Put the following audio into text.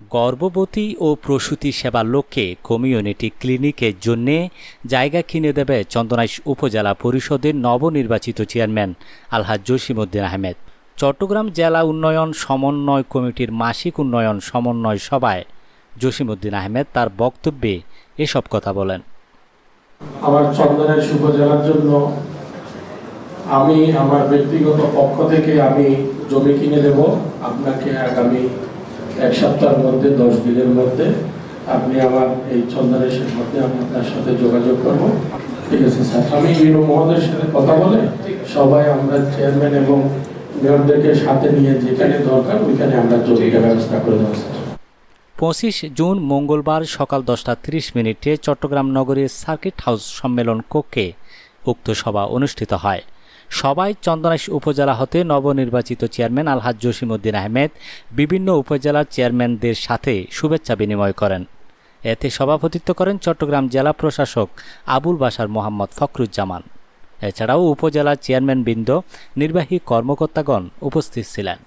গর্ভবতী ও প্রসূতি সেবার লক্ষ্যে কমিউনিটি ক্লিনিকের জন্যে জায়গা কিনে দেবে চন্দনাইশ উপজেলা পরিষদের নবনির্বাচিত চেয়ারম্যান আলহাজ জসিমউদ্দিন আহমেদ। চট্টগ্রাম জেলা উন্নয়ন সমন্বয় কমিটির মাসিক উন্নয়ন সমন্বয় সভায় জসিমউদ্দিন আহমেদ তার বক্তব্যে এসব কথা বলেন। আমার চন্দনের উপজেলার জন্য আমি আমার ব্যক্তিগত পক্ষ থেকে আমি জমি কিনে দেব। আপনাকে আগামী এক সপ্তাহের মধ্যে, দশ দিনের মধ্যে আপনি আমার এই চন্দনেশের মধ্যে আমি আপনার সাথে যোগাযোগ করব। ঠিক আছে, স্যার। আমি ইউনো মহোদয়ের সাথে কথা বলে সবাই আমরা চেয়ারম্যান এবং মেয়রদেরকে সাথে নিয়ে যেখানে দরকার ওইখানে আমরা জমিটা ব্যবস্থা করে দেবো, স্যার। পঁচিশ জুন মঙ্গলবার সকাল দশটা তিরিশ মিনিটে চট্টগ্রাম নগরীর সার্কিট হাউস সম্মেলন কক্ষে উক্ত সভা অনুষ্ঠিত হয়। সবাই চন্দনাইশ উপজেলা হতে নবনির্বাচিত চেয়ারম্যান আলহাজ জসিম উদ্দিন আহমেদ বিভিন্ন উপজেলার চেয়ারম্যানদের সাথে শুভেচ্ছা বিনিময় করেন। এতে সভাপতিত্ব করেন চট্টগ্রাম জেলা প্রশাসক আবুল বাসার মোহাম্মদ ফখরুজ্জামান। এছাড়াও উপজেলা চেয়ারম্যানবৃন্দ, নির্বাহী কর্মকর্তাগণ উপস্থিত ছিলেন।